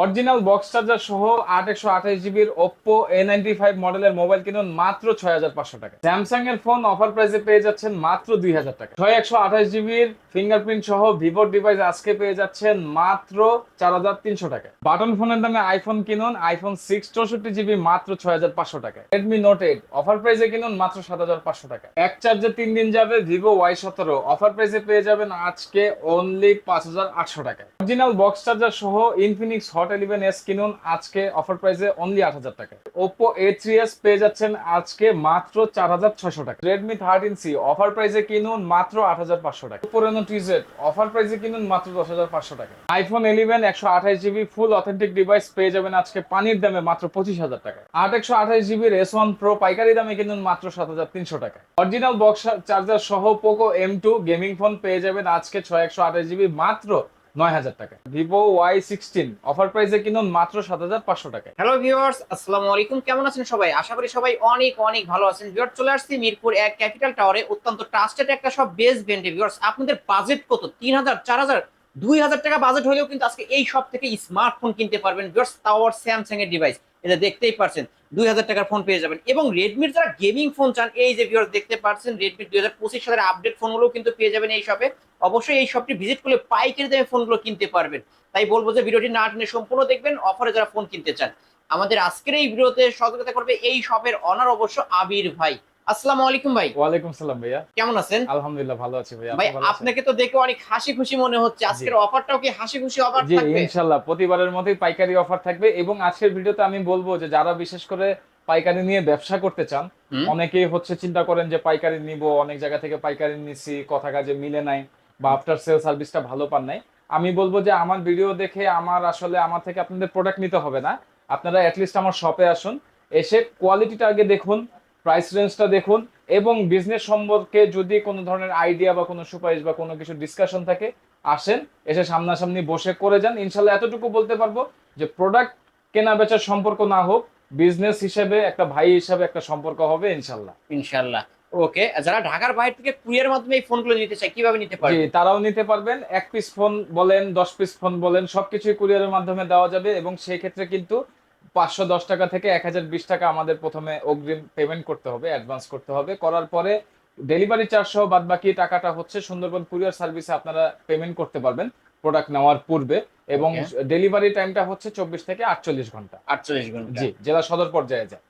Original box charger সহ আট একশো আঠাশ জিবির ওপ্পো এ নাইনটি ফাইভ মডেলের মোবাইল কিনুন মাত্র ছয় হাজার পাঁচশো টাকা। স্যামসাং এর ফোন অফার প্রাইসে পেয়ে যাচ্ছেন মাত্র দুই হাজার টাকা। ছয় একশো আঠাশ জিবির ফিঙ্গারপ্রিন্ট সহ ভিভোর ডিভাইস আজকে পেয়ে যাচ্ছেন মাত্র চার হাজার তিনশো টাকা। বাটন ফোনের দামে আইফোন কিনুন আইফোন সিক্স চৌষট্টি জিবি মাত্র ছয় হাজার পাঁচশো টাকা। রেডমি নোট এইট অফার প্রাইসে কিনুন মাত্র সাত হাজার পাঁচশো টাকা। এক চার্জে তিন দিন যাবে ভিভো ওয়াই সতেরো অফার প্রাইসে পেয়ে যাবেন আজকে অনলি পাঁচ হাজার আটশো টাকা। অরিজিনাল বক্স চার্জার সহ ইনফিনিক্স ইলেভেন এস কিনুন আজকে অফার প্রাইসে অনলি আট হাজার টাকা। ওপো এ থ্রি এস পেয়ে যাচ্ছেন আজকে মাত্র চার হাজার ছয়শো টাকা। রেডমি থার্টিন সি অফার প্রাইসে কিনুন মাত্র আট হাজার পাঁচশো টাকা। পুরনো টিজেড অফার প্রাইসে কিনুন মাত্র দশ হাজার পাঁচশো টাকা। আইফোন ইলেভেন একশো আঠাশ জিবি ফুল অথেন্টিক ডিভাইস পেয়ে যাবেন আজকে পানির দামে মাত্র পঁচিশ হাজার টাকা। আট একশো আঠাশ জিবির এস ওয়ান প্রো পাইকারি দামে কিনুন মাত্র সাত হাজার তিনশো টাকা। অরিজিনাল বক্স চার্জার সহ Poco M two gaming phone পেয়ে যাবেন আজকে ছয় একশো আঠাশ জিবি মাত্র নয় হাজার টাকা ভিভো ওয়াই সিক্সটিন অফার প্রাইসে কিনুন মাত্র সাত হাজার পাঁচশো টাকা হ্যালো ভিউয়ার্স আসসালামু আলাইকুম, কেমন আছেন সবাই? আশা করি সবাই অনেক অনেক ভালো আছেন। ভিউয়ার চলে আসছি মিরপুর এক ক্যাপিটাল টাওয়ারে অত্যন্ত ট্রাস্টেড একটা সব বেস ব্র্যান্ডে ভিউয়ার্স আপনাদের বাজেট কত? তিন হাজার, চার হাজার? দুই হাজার টাকা বাজেট হলেও কিন্তু আজকে এই সব থেকে স্মার্টফোন কিনতে পারবেন ভিউয়ার্স টাওয়ার স্যামসাং এর ডিভাইস এটা দেখতেই পারছেন, দুই হাজার টাকার ফোন পেয়ে যাবেন। এবং রেডমির যারা গেমিং ফোন চান, এই যে ভিউয়ার্স দেখতে পাচ্ছেন রেডমি দুই হাজার পঁচিশ সালের আপডেট ফোনগুলো কিন্তু পেয়ে যাবেন এই শপে অবশ্যই এই শপটি ভিজিট করলে পাইকারি দামে ফোনগুলো কিনতে পারবেন। তাই বলব যে ভিডিওটি না টেনে সম্পূর্ণ দেখবেন অফারে যারা ফোন কিনতে চান। আমাদের আজকের এই ভিডিওতে সহযোগিতা করবে এই শপের অনার অবশ্য আবির ভাই। আসসালামু আলাইকুম ভাই। ওয়ালাইকুম সালাম ভাইয়া। কেমন আছেন? আলহামদুলিল্লাহ ভালো আছি ভাইয়া ভাই? আপনাকে তো দেখে অনেক হাসি খুশি মনে হচ্ছে। আজকের অফারটাও কি হাসি খুশি অফার জি থাকবে? ইনশাল্লাহ প্রতিবারের মতোই পাইকারি অফার থাকবে এবং আজকের ভিডিওতে আমি বলব যে যারা বিশেষ করে পাইকারি নিয়ে ব্যবসা করতে চান। অনেকেই হচ্ছে চিন্তা করেন যে পাইকারি নিব অনেক জায়গা থেকে পাইকারি নিছি কথা কাজে মিলে নাই বা আফটার সেল সার্ভিসটা ভালো পান নাই। আমি বলব যে আমার ভিডিও দেখে আমার আসলে আমার থেকে আপনাদের প্রোডাক্ট নিতে হবে না। আপনারা অ্যাটলিস্ট আমার শপে আসুন এসে কোয়ালিটিটা আগে দেখুন প্রাইস রেঞ্জটা দেখুন এবং বিজনেস সম্পর্কে যদি কোনো ধরনের আইডিয়া বা কোনো সুপারিশ বা কোনো কিছু ডিসকাশন থাকে আসেন এসে সামনাসামনি বসে করে যান। ইনশাল্লাহ এতটুকু বলতে পারব যে প্রোডাক্ট কেনা বেচার সম্পর্ক না হোক বিজনেস হিসেবে একটা ভাই হিসেবে একটা সম্পর্ক হবে ইনশাল্লাহ ইনশাল্লাহ ওকে যারা ঢাকার বাইরে থেকে কুরিয়ার মাধ্যমে এই ফোনগুলো নিতে চায় কীভাবে নিতে জি পারবে? তারাও নিতে পারবেন। এক পিস ফোন বলেন দশ পিস ফোন বলেন সবকিছুই কুরিয়ারের মাধ্যমে দেওয়া যাবে এবং সেই ক্ষেত্রে কিন্তু পাঁচশো দশ টাকা থেকে এক হাজার বিশ টাকা আমাদের প্রথমে অগ্রিম পেমেন্ট করতে হবে অ্যাডভান্স করতে হবে। করার পরে ডেলিভারি চার্জ সহ বাদ বাকি টাকাটা হচ্ছে সুন্দরবন কুরিয়ার সার্ভিসে আপনারা পেমেন্ট করতে পারবেন প্রোডাক্ট নেওয়ার পূর্বে এবং ডেলিভারি টাইমটা হচ্ছে চব্বিশ থেকে আটচল্লিশ ঘণ্টা। আটচল্লিশ ঘণ্টা। জি জেলা সদর পর্যায়ে যায়।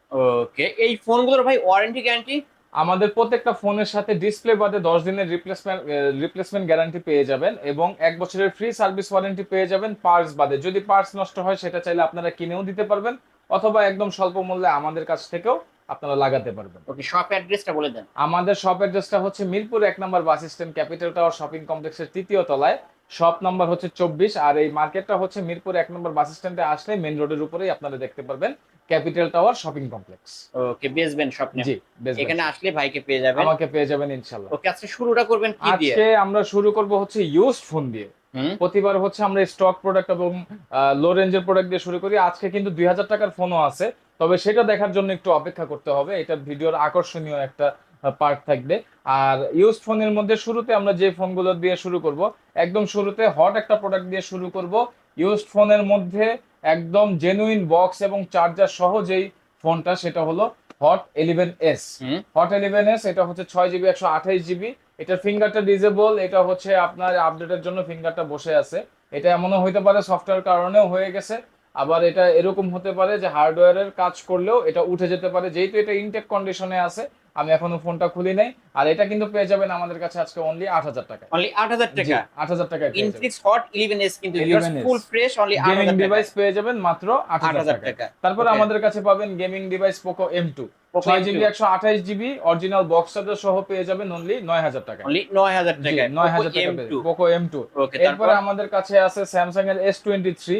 ওকে এই ফোনগুলোর ভাই ওয়ারেন্টি গ্যারান্টি আমাদের প্রত্যেকটা ফোনের সাথে ডিসপ্লে বাদে দশ দিনের রিপ্লেসমেন্ট রিপ্লেসমেন্ট গ্যারান্টি পেয়ে যাবেন এবং এক বছরের ফ্রি সার্ভিস ওয়ারেন্টি পেয়ে যাবেন পার্টস বাদে। যদি পার্টস নষ্ট হয় সেটা চাইলে আপনারা কিনেও দিতে পারবেন অথবা একদম স্বল্প মূল্যে আমাদের কাছ থেকেও আপনারা লাগাতে পারবেন। ওকে শপ অ্যাড্রেসটা বলে দেন। আমাদের শপ অ্যাড্রেসটা হচ্ছে মিরপুর এক নম্বর bus stand Capital Tower shopping কমপ্লেক্সের তৃতীয় তলায়। শপ নাম্বার হচ্ছে চব্বিশ আর এই মার্কেটটা হচ্ছে মিরপুর এক নম্বর বাস স্ট্যান্ডে আসলে মেন রোডের উপরেই আপনারা দেখতে পারবেন। Capital Tower shopping complex. Okay basement shop জি এখানে আসলে ভাইকে পেয়ে যাবেন। আমাকে পেয়ে যাবেন ইনশাল্লাহ। ওকে আজকে শুরুটা করবেন কি দিয়ে? আজকে আমরা শুরু করব হচ্ছে ইউজড ফোন দিয়ে। প্রতিবার হচ্ছে আমরা স্টক প্রোডাক্ট এবং লো রেঞ্জের প্রোডাক্ট দিয়ে শুরু করি। আজকে কিন্তু দুই হাজার টাকার ফোনও আছে। তবে সেটা দেখার জন্য একটু অপেক্ষা করতে হবে। এটা ভিডিওর আকর্ষণীয় একটা পার্ট থাকবে। আর ইউজ ফোনের মধ্যে শুরুতে আমরা যে ফোনগুলো দিয়ে শুরু করব একদম শুরুতে হট একটা প্রোডাক্ট দিয়ে শুরু করব। ইউজ ফোনের মধ্যে একদম জেনুইন বক্স এবং চার্জার সহ যেই ফোনটা সেটা হলো Hot eleven S Hot eleven S এটা হচ্ছে ছয় জিবি একশো আঠাইশ জিবি এটার ফিঙ্গারটা ডিজেবল এটা হচ্ছে আপনার আপডেটের জন্য ফিঙ্গারটা বসে আছে। এটা এমনও হইতে পারে সফটওয়্যার কারণেও হয়ে গেছে। আবার এটা এরকম হতে পারে যে হার্ডওয়্যারের কাজ করলেও এটা উঠে যেতে পারে। যেহেতু এটা ইনটেক কন্ডিশনে আছে আমি এখনও ফোনটা খুলি নাই। আর এটা কিন্তু পেয়ে যাবেন আমাদের কাছে আজকে অনলি আট হাজার টাকা অনলি আট হাজার টাকা? আট হাজার টাকায় ইনফিনিক্স হট ইলেভেন এস কিন্তু 11S ফুল ফ্রেশ অনলি আট গেমিং হাজার টাকা ডিভাইস পেয়ে যাবেন মাত্র আট আট হাজার হাজার টাকা টাকা তারপরে. আমাদের কাছে পাবেন gaming device Poco M two Poco ছয় M2 জিবি একশো আঠাইশ জিবি অরিজিনাল বক্স চার্জার সহ পেয়ে যাবেন অনলি নয় হাজার টাকা নয় হাজার টাকা নয় হাজার টাকা পোকো এম টু ওকে তারপর? এরপরে আমাদের কাছে আছে স্যামসাং এর এস টোয়েন্টি থ্রি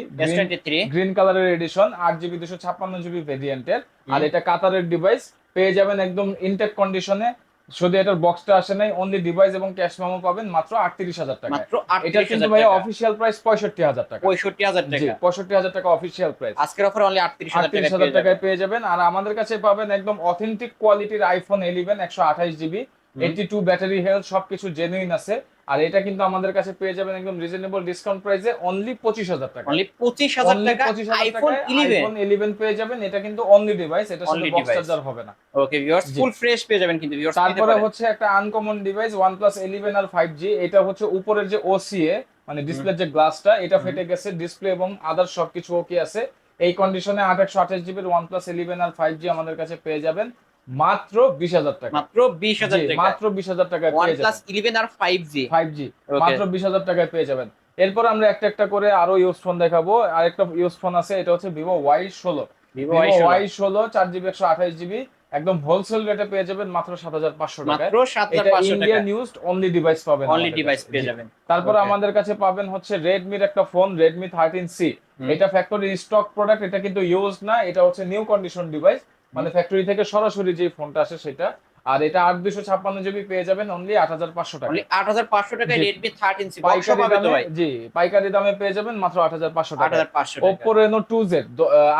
গ্রিন কালারের এডিশন আট জিবি দুশো ছাপ্পান্ন জিবি ভেরিয়েন্টের আর এটা কাতারের ডিভাইস পেয়ে যাবেন একদম ইনটেক কন্ডিশনে শুধু এটার বক্সটা আসে নাই অনলি ডিভাইস এবং ক্যাশ মেমো পাবেন মাত্র আটত্রিশ হাজার টাকা মাত্র এটা কিন্তু ভাইয়া অফিসিয়াল প্রাইস পঁয়ষট্টি হাজার টাকা। পঁয়ষট্টি হাজার টাকা। পঁয়ষট্টি হাজার টাকা অফিসিয়াল প্রাইস আজকের অফার অনলি আটত্রিশ হাজার আটত্রিশ হাজার টাকায় পেয়ে যাবেন। আর আমাদের কাছে পাবেন একদম অথেন্টিক কোয়ালিটির আইফোন ইলেভেন একশো আঠাইশ GB eighty two battery health সবকিছু জেনুইন আছে। আর এটা কিন্তু আমাদের কাছে পেয়ে যাবেন একদম রিজনেবল ডিসকাউন্ট প্রাইসে অনলি পঁচিশ হাজার টাকা। অনলি পঁচিশ হাজার টাকা 25,000 আইফোন ইলেভেন 11 পেয়ে যাবেন এটা কিন্তু অনলি ডিভাইস এটা Only বক্স চার্জার হবে না। ওকে ভিউয়ার্স জি। ফুল ফ্রেশ পেয়ে যাবেন কিন্তু ভিউয়ার্স তারপরে হচ্ছে একটা আনকমন ডিভাইস OnePlus 11 আর 5G এটা হচ্ছে উপরের যে OCA মানে ডিসপ্লের যে গ্লাসটা এটা ফেটে গেছে ডিসপ্লে এবং আদার সবকিছু ওকে আছে। এই কন্ডিশনে 828 জিবির OnePlus 11 আর 5G আমাদের কাছে পেয়ে যাবেন। মাত্র 20000 টাকা। মাত্র বিশ হাজার মাত্র 20000 টাকায় ওয়ান পেয়ে প্লাস যাবেন। ইলেভেন আর ফাইভ জি 5G Okay. মাত্র 20000 টাকায় পেয়ে যাবেন। এরপর আমরা একটা একটা করে আরও ইউজ ফোন দেখাবো। আরেকটা ইউজ ফোন আছে এটা হচ্ছে Vivo Y16 Vivo Vivo Y Y16 4GB 128GB একদম হোলসেল রেটে পেয়ে যাবেন মাত্র 7500 টাকায়। মাত্র সাত হাজার পাঁচশো টাকা ইন্ডিয়ান ইউজড অনলি ডিভাইস পাবেন অনলি ডিভাইস পেয়ে যাবেন। তারপরে. আমাদের কাছে পাবেন হচ্ছে রেডমির একটা ফোন রেডমি থার্টিন সি এটা ফ্যাক্টরি স্টক প্রোডাক্ট এটা কিন্তু ইউজ না এটা হচ্ছে নিউ কন্ডিশন ডিভাইস মানে ফ্যাক্টরি থেকে সরাসরি যে ফোনটা আসে সেটা। আর এটা আট দুশো ছাপ্পান্ন জিবি পেয়ে যাবেন অনলি আট হাজার পাঁচশো টাকা আট হাজার পাঁচশো টাকায় রেডমি থার্টিন জি পাইকারি দামে পেয়ে যাবেন মাত্র আট হাজার পাঁচশো টাকা টাকা ওপো রেনো টু জেড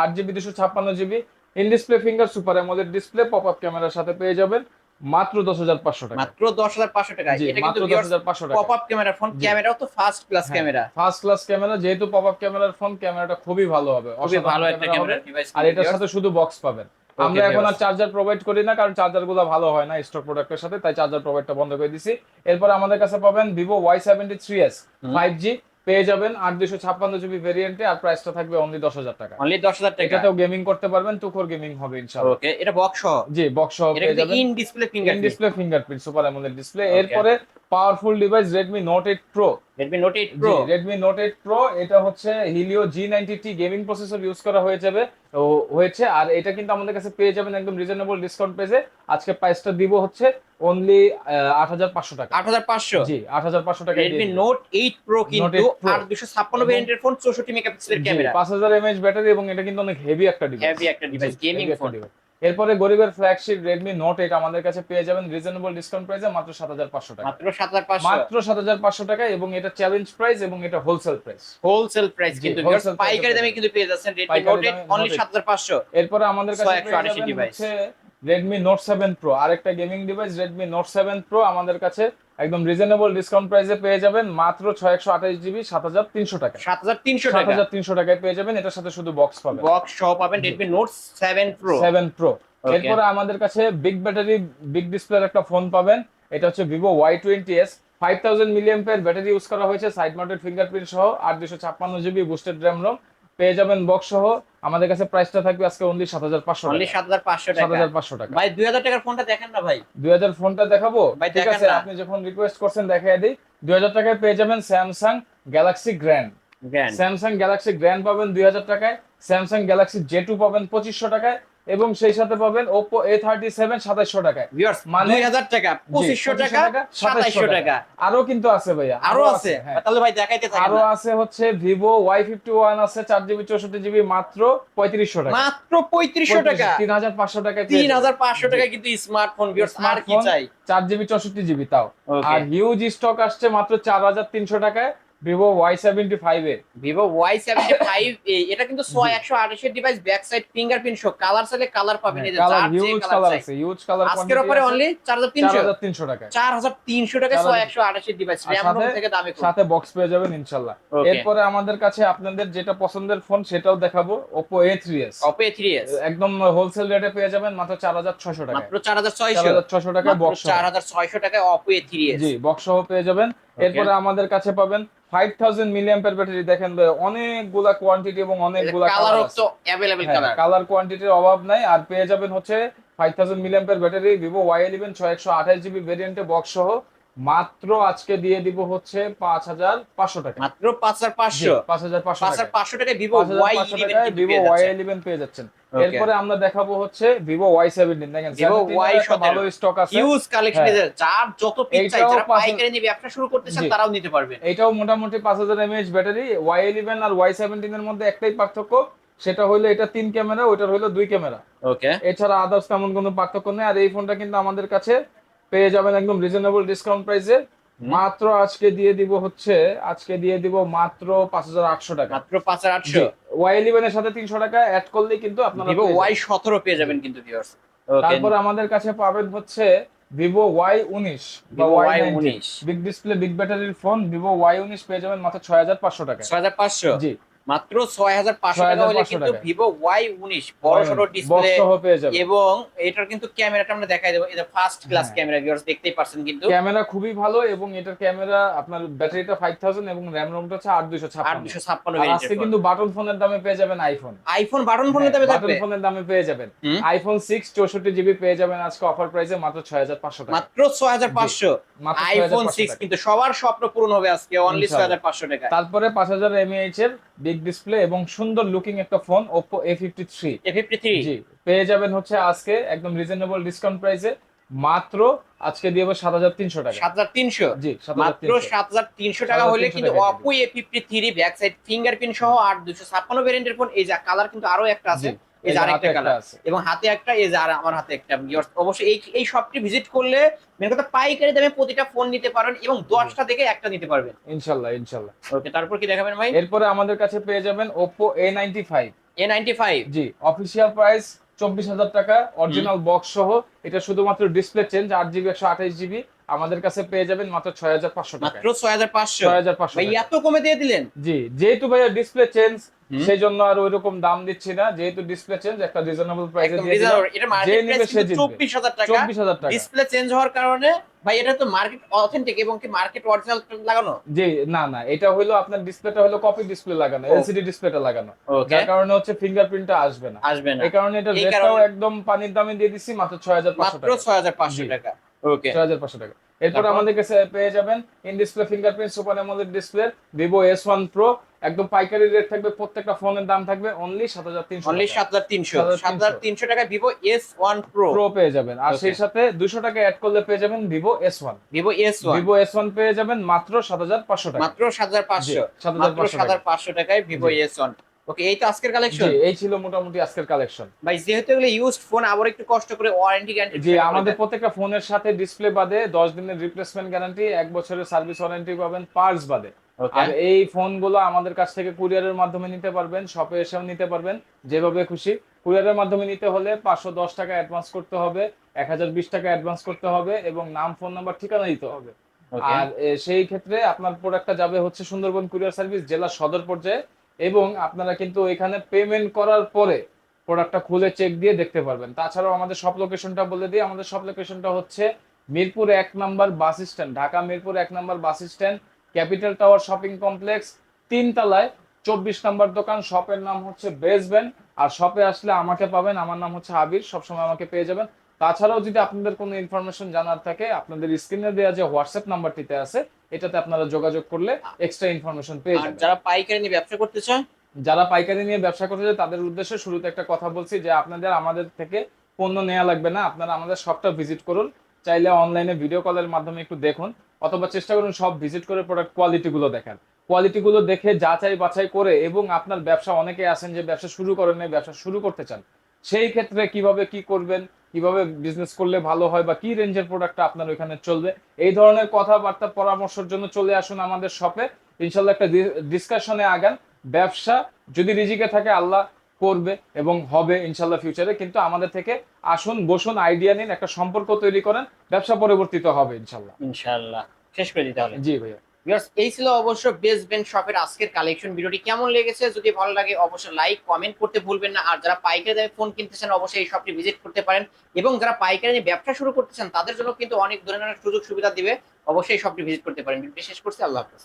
আট জিবি দুশো ছাপ্পান্ন GB in display finger super AMOLED display pop up ক্যামেরার সাথে পেয়ে যাবেন মাত্র দশ হাজার পাঁচশো টাকা মাত্র দশ হাজার পাঁচশো টাকা এটা কিন্তু দশ হাজার পাঁচশো টাকা পপ আপ ক্যামেরা ফোন। ক্যামেরাও তো first class camera first class camera যেহেতু পপ আপ ক্যামেরার ফোন ক্যামেরাটা খুবই ভালো হবে। খুবই অসাধারণ ভালো একটা ক্যামেরা ডিভাইস আর এটার সাথে শুধু বক্স পাবেন। আমরা এখন আর চার্জার প্রোভাইড করি না কারণ চার্জারগুলো ভালো হয় না স্টক প্রোডাক্টের সাথে তাই চার্জার প্রোভাইডটা বন্ধ করে দিছি। এরপর আমাদের কাছে পাবেন Vivo Y seventy three S five G পেয়ে যাবেন আট দুশো ছাপ্পান্ন জিবি ভেরিয়েন্টে আর প্রাইসটা থাকবে অনলি দশ হাজার টাকা। অনলি দশ হাজার টাকা? এটাতেও গেমিং করতে পারবেন টুকর গেমিং হবে ইনশাআল্লাহ। ওকে এটা বক্স সহ? জি বক্স সহ এটা পেয়ে যাবেন। In display in finger display fingerprint super AMOLED display. এরপরে powerful device Redmi Note eight Pro Redmi Note eight Pro Redmi Note eight Pro এটা হচ্ছে Helio G ninety T gaming processor use করা হয়ে যাবে। হয়েছে আর এটা কিন্তু আমাদের কাছে পেয়ে যাবেন একদম রিজনেবল ডিসকাউন্ট পেজে আজকে প্রাইসটা দিব হচ্ছে অনলি আট হাজার পাঁচশো টাকা। আট হাজার পাঁচশো? জি আট হাজার পাঁচশো টাকা প্রো কিন্তু 8 Pro। দুশো ছাপ্পান্ন ভেরিয়েন্টের ফোন চৌষট্টি মেগাপিক্সেলের ক্যামেরা পাঁচ হাজার এমএইচ ব্যাটারি এবং এটা কিন্তু অনেক হেভি একটা ডিভাইস হেভি একটা ডিভাইস গেমিং ফোন এরপরে গরিবের ফ্ল্যাগশিপ রেডমি নোট এইট আমাদের কাছে পেয়ে যাবেন রিজনেবল ডিসকাউন্ট প্রাইসে মাত্র সাত হাজার পাঁচশো টাকা। মাত্র সাত হাজার পাঁচশো। মাত্র সাত হাজার পাঁচশো টাকা এবং এটা চ্যালেঞ্জ প্রাইস এবং এটা হোলসেল প্রাইস হোলসেল প্রাইস কিন্তু পাইকারি দামে কিন্তু পেয়ে যাচ্ছেন রেডমি নোট অনলি। সাত হাজার পাঁচশো। এরপরে আমাদের কাছে 128 পেয়ে যাবেন device। হচ্ছে Redmi Note 7 Pro আরেকটা gaming device Redmi Note seven Pro আমাদের কাছে একদম রিজনেবল ডিসকাউন্ট প্রাইসে পেয়ে যাবেন মাত্র 628 জিবি 7300 টাকা। সাত হাজার তিনশো টাকা। 7300 টাকায় পেয়ে যাবেন এটার সাথে শুধু বক্স পাবেন। বক্স সহ পাবেন। Redmi Note seven Pro 7 Pro Okay. এরপরে আমাদের কাছে বিগ ব্যাটারি বিগ ডিসপ্লের একটা ফোন পাবেন। এটা হচ্ছে Vivo Y twenty Vivo Y20s 5000 milliampere battery use করা হয়েছে সাইড মাউন্টেড ফিঙ্গারপ্রিন্ট সহ 8256 জিবি বুস্টেড RAM ROM পেয়ে যাবেন বক্স সহ। আমাদের কাছে প্রাইসটা থাকবে আজকে অনলি 7500 অনলি টাকা। সাত হাজার পাঁচশো টাকা। 7500 টাকা। ভাই দুই হাজার টাকার ফোনটা দেখেন না ভাই। দুই হাজার ফোনটা দেখাবো। ভাই, ঠিক আছে আপনি যখন রিকোয়েস্ট করছেন দেখাই দিই। দুই হাজার টাকায় পেয়ে যাবেন Samsung Galaxy Grand Grand Samsung Galaxy Grand পাবেন দুই হাজার টাকায়। স্যামসাং গ্যালাক্সি জে টু পাবেন পঁচিশশো টাকায়। এবং সেই সাথে পাবেন ওপো এ থার্টি সেভেন সাতাইশশো টাকায়। ভিউয়ার্স মানে- দুই হাজার টাকা পঁচিশশো টাকা সাতাইশশো টাকা। আরও কিন্তু আছে ভাইয়া আরও আছে? হ্যাঁ। তাহলে ভাই দেখাইতে থাকেন আরও আছে হচ্ছে ভিভো ওয়াই ফিফটি ওয়ান আছে চার জিবি চৌষট্টি জিবি মাত্র পঁয়ত্রিশশো টাকা। মাত্র পঁয়ত্রিশশো টাকা? তিন হাজার পাঁচশো টাকায় তিন হাজার পাঁচশো টাকা কিন্তু স্মার্টফোন ভিউয়ার্স আর কি চাই? চার জিবি চৌষট্টি জিবি তাও। আর হিউজ স্টক আসছে মাত্র চার হাজার তিনশো টাকায়। ভিভো ওয়াই সেভেন্টি ফাইভ এর। ভিভো ওয়াই সেভেন্টি ফাইভ এটা কিন্তু ছয় একশো আঠাশের device back side fingerprint show colour চাইলে কালার পাবেন কালার হিউজ কালার কালার আছে হিউজ কালার আজকের উপরে অনলি চার হাজার তিনশো হাজার তিনশো টাকায়। চার হাজার তিনশো টাকা ছয় একশো আঠাশের ডিভাইস র্যাম থেকে দামে সাথে বক্স পেয়ে যাবেন ইনশাল্লাহ. এরপরে আমাদের কাছে আপনাদের যেটা পছন্দের ফোন সেটাও দেখাবো Oppo A three S Oppo three S একদম হোলসেল রেটে পেয়ে যাবেন মাত্র চার হাজার ছশো টাকায়। মাত্র চার হাজার ছয়শো। টাকায় বক্স চার হাজার ছয়শো টাকায় Oppo three S G box সহ পেয়ে যাবেন। এরপরে আমাদের কাছে পাবেন ফাইভ থাউজেন্ড মিলিয়াম্পের ব্যাটারি দেখেন অনেকগুলা কোয়ান্টিটি এবং অনেকগুলা কালার তো অ্যাভেলেবেল কালার কালার কোয়ান্টিটির অভাব নাই। আর পেয়ে যাবেন হচ্ছে ফাইভ থাউজেন্ড মিলিয়াম্পের ব্যাটারি ছয় একশো আঠাশ জিবি ভেরিয়েন্টে বক্স সহ। মাত্র আজকে দিয়ে দিব হচ্ছে পাঁচ হাজার পাঁচশো টাকা। মাত্র পাঁচ হাজার পাঁচশো। পাঁচ হাজার পাঁচশো পাঁচশো ভিভো ওয়াই ইলেভেন পেয়ে যাচ্ছেন. এরপরে আমরা দেখাবো হচ্ছে ভিভো ওয়াই সেভেন্টিন দেখেন Vivo 17 Y17 ভালো স্টক আছে। হিউজ কালেকশন হ্যাঁ। যার যত পিস চাই যারা পাইকারি নিয়ে ব্যবসা শুরু করতে চান তারাও নিতে পারবেন এটাও মোটামুটি পাঁচ হাজার এমএএইচ ব্যাটারি ওয়াই ইলেভেন আর ওয়াই সেভেন্টিন এর মধ্যে একটাই পার্থক্য। সেটা হলো এটা তিন ক্যামেরা ওইটার হলো দুই ক্যামেরা ওকে এছাড়া আদার্স তেমন কোনো পার্থক্য নেই। আর এই ফোনটা কিন্তু আমাদের কাছে পেয়ে যাবেন একদম রিজনেবল ডিসকাউন্ট প্রাইসে মাত্র আজকে দিয়ে দিব হচ্ছে আজকে দিয়ে দিব মাত্র পাঁচ হাজার আটশো টাকা। মাত্র পাঁচ হাজার আটশো? ওয়াই ইলেভেন এর সাথে তিনশো টাকা অ্যাড করলে কিন্তু আপনারা ওয়াই। সতেরো পেয়ে যাবেন কিন্তু তারপর আমাদের কাছে পাবেন হচ্ছে ভিভো ওয়াই উনিশ বা Y Y19 big display big ব্যাটারির ফোন ভিভো ওয়াই উনিশ পেয়ে যাবেন মাত্র ছয় হাজার পাঁচশো টাকা ছয় হাজার পাঁচশো? জি। মাত্র ছয় হাজার পাঁচশো টাকা হলে কিন্তু ভিভো ওয়াই উনিশ বড় সড়ো ডিসপ্লে এবং এটার কিন্তু ক্যামেরাটা আমরা দেখাই দেবো। এটা ফার্স্ট ক্লাস হ্যাঁ। ক্যামেরা ভিউয়ার্স দেখতেই পারছেন কিন্তু। ক্যামেরা খুবই ভালো এবং এটার ক্যামেরা আপনার ব্যাটারিটা ফাইভ থাউজেন্ড এবং র্যাম রোমটা হচ্ছে আট দুশো আট দুশো ছাপ্পান্ন আজকে কিন্তু বাটন ফোনের দামে পেয়ে যাবেন আইফোন আইফোন বাটন ফোনে দেবে বাটন ফোনের দামে পেয়ে যাবেন। আইফোন সিক্স চৌষট্টি জিবি পেয়ে যাবেন আজকে অফার প্রাইসে মাত্র ছয় হাজার পাঁচশো টাকা। মাত্র ছয় হাজার পাঁচশো। আইফোন সিক্স কিন্তু সবার স্বপ্ন পূরণ হবে আজকে অনলি ছয় হাজার পাঁচশো টাকা তারপরে পাঁচ হাজার এমএএইচ এর বিগ ডিসপ্লে এবং সুন্দর লুকিং একটা phone A fifty three G পেয়ে যাবেন হচ্ছে আজকে একদম রিজনেবল ডিসকাউন্ট প্রাইসে মাত্র আজকে দিয়ে সাত হাজার তিনশো টাকা। সাত হাজার তিনশো। জি মাত্র সাত হাজার তিনশো টাকা হলে কিন্তু Oppo A fifty three back side fingerprint সহ আট দুশো ছাপ্পান্ন ভ্যারিয়েন্টের ফোন এই যা কালার কিন্তু আরও একটা আছে। এই যে আরেকটা কালার এবং হাতে একটা এই যে আর আমার হাতে একটা অবশ্যই এই এই শপটি ভিজিট করলে মেন কথা পাইকারি দামে প্রতিটা ফোন নিতে পারবেন এবং দশটা থেকে একটা নিতে পারবেন। ইনশাল্লাহ ইনশাল্লাহ। ওকে তারপর কি দেখাবেন ভাই? এরপরে আমাদের কাছে পেয়ে যাবেন A ninety five G official price চব্বিশ হাজার টাকা অরিজিনাল বক্স সহ। এটা শুধুমাত্র ডিসপ্লে চেঞ্জ আট জিবি একশো আঠাইশ জিবি আমাদের কাছে পেয়ে যাবেন মাত্র ছয় হাজার পাঁচশো টাকা মাত্র ছয় হাজার পাঁচশো? ছয় হাজার পাঁচশো এত কমে দিয়ে দিলেন? জি যেহেতু ভাইয়া ডিসপ্লে চেঞ্জ সেই জন্য আর ওই রকম দাম দিচ্ছি না। যেহেতু ডিসপ্লে চেঞ্জ একটা রিজনেবল প্রাইসে দিয়ে দিলাম। যে নেবে সে জিতবে। চব্বিশ হাজার টাকা। চব্বিশ হাজার টাকা। ডিসপ্লে চেঞ্জ হওয়ার কারণে ভাই এটা তো মার্কেট অথেন্টিক এবং কি মার্কেট অরিজিনাল লাগানো? জি না না এটা হলো আপনার ডিসপ্লেটা হলো কপি ডিসপ্লে লাগানো। এলসিডি ডিসপ্লেটা লাগানো। যার কারণে হচ্ছে ফিঙ্গারপ্রিন্টটা আসবে না। আসবে না। এই কারণে এটা রেটটাও একদম পানির দামে দিয়ে দিচ্ছি মাত্র ছয় হাজার পাঁচশো মাত্র টাকা। ছয় হাজার পাঁচশো জি। টাকা। ওকে হাজার পাঁচশো টাকা। এরপর আমাদের কাছে পেয়ে যাবেন in display fingerprint super AMOLED display Vivo S one Pro একদম পাইকারি রেট থাকবে প্রত্যেকটা ফোনের দাম থাকবে অনলি সাত হাজার তিনশো অনলি সাত হাজার তিনশো। 7,300 সাত হাজার তিনশো টাকা Vivo S one Pro Pro পেয়ে যাবেন। আর সেই সাথে দুশো টাকা অ্যাড করলে পেয়ে যাবেন Vivo S one Vivo S one Vivo S one পেয়ে যাবেন মাত্র সাত হাজার পাঁচশো টাকা মাত্র সাত হাজার পাঁচশো। সাত হাজার পাঁচশো টাকায়। ভিভো। এস ওয়ান ওকে এই তো আজকের কালেকশন এই ছিল মোটামুটি আজকের কালেকশন ভাই যেহেতু এগুলো ইউজড ফোন আবার একটু কষ্ট করে ওয়ারেন্টি গ্যারান্টি জি আমাদের প্রত্যেকটা ফোনের সাথে ডিসপ্লে বাদে দশ দিনের রিপ্লেসমেন্ট গ্যারান্টি এক বছরের সার্ভিস ওয়ারেন্টি পাবেন পার্স বাদে। আর এই ফোনগুলো আমাদের কাছ থেকে কুরিয়ারের মাধ্যমে নিতে পারবেন শপে এসেও নিতে পারবেন যেভাবে খুশি। কুরিয়ারের মাধ্যমে নিতে হলে পাঁচশো দশ টাকা অ্যাডভান্স করতে হবে এক হাজার বিশ টাকা অ্যাডভান্স করতে হবে এবং নাম ফোন নাম্বার ঠিকানা দিতে হবে। আর সেই ক্ষেত্রে আপনার প্রোডাক্টটা যাবে হচ্ছে সুন্দরবন কুরিয়ার সার্ভিস জেলা সদর পর্যায়ে। এবং আপনারা কিন্তু এখানে পেমেন্ট করার পরে প্রোডাক্টটা খুলে চেক দিয়ে দেখতে পারবেন। তাছাড়াও আমাদের সব লোকেশনটা বলে দিই, আমাদের সব লোকেশনটা হচ্ছে মিরপুর এক number bus stand Dhaka Mirpur এক number bus stand Capital Tower shopping complex, তিনতলায় চব্বিশ নাম্বার দোকান শপের নাম হচ্ছে বেসবেন আর শপে আসলে আমাকে পাবেন, আমার নাম হচ্ছে আবির, সবসময় আমাকে পেয়ে যাবেন। তাছাড়াও যদি আপনাদের কোনো ইনফরমেশন জানার থাকে, আপনাদের স্ক্রিনে দেওয়া যে হোয়াটসঅ্যাপ নাম্বারটিতে আছে এটাতে আপনারা যোগাযোগ করলে এক্সট্রা ইনফরমেশন পেয়ে যাবেন। যারা পাইকারি নিয়ে ব্যবসা করতে চায়? যারা পাইকারি নিয়ে ব্যবসা করতে চায় তাদের উদ্দেশ্যে শুরুতে একটা কথা বলছি যে আপনাদের আমাদের থেকে পণ্য নেওয়া লাগবে না। আপনারা আমাদের শপটা ভিজিট করুন। চাইলে অনলাইনে ভিডিও কলের মাধ্যমে একটু দেখুন। অথবা চেষ্টা করুন সব ভিজিট করে প্রোডাক্ট কোয়ালিটি গুলো দেখার। কোয়ালিটি গুলো দেখে যাচাই বাছাই করে এবং আপনার ব্যবসা অনেকে আছেন যে ব্যবসা শুরু করেন ব্যবসা শুরু করতে চান। সেই ক্ষেত্রে কীভাবে কি করবেন কীভাবে বিজনেস করলে ভালো হয় বা কি রেঞ্জের প্রোডাক্টটা আপনার ওইখানে চলবে এই ধরনের কথাবার্তা পরামর্শের জন্য চলে আসুন আমাদের শপে ইনশাল্লাহ একটা ডিসকাশনে আগান। ব্যবসা যদি রিজিকে থাকে আল্লাহ করবে এবং হবে ইনশাল্লাহ ফিউচারে কিন্তু আমাদের থেকে আসুন বসুন আইডিয়া নিন একটা সম্পর্ক তৈরি করেন। ব্যবসা পরিবর্তিত হবে ইনশাল্লাহ ইনশাল্লাহ শেষ করে দিতে হবে জি ভাইয়া। এই ছিল অবশ্য বেস্ট শপের আজকের কালেকশন ভিডিওটি কেমন লেগেছে, যদি ভালো লাগে অবশ্যই লাইক কমেন্ট করতে ভুলবেন না। আর যারা পাইকারি দামে ফোন কিনতে চান, অবশ্যই এই শপটি ভিজিট করতে পারেন। এবং যারা পাইকারি ব্যবসা শুরু করতে চান, তাদের জন্য কিন্তু অনেক ধরনের সুযোগ সুবিধা দিবে। অবশ্যই এই শপটি ভিজিট করতে পারেন। শেষ করছি, আল্লাহ হাফেজ।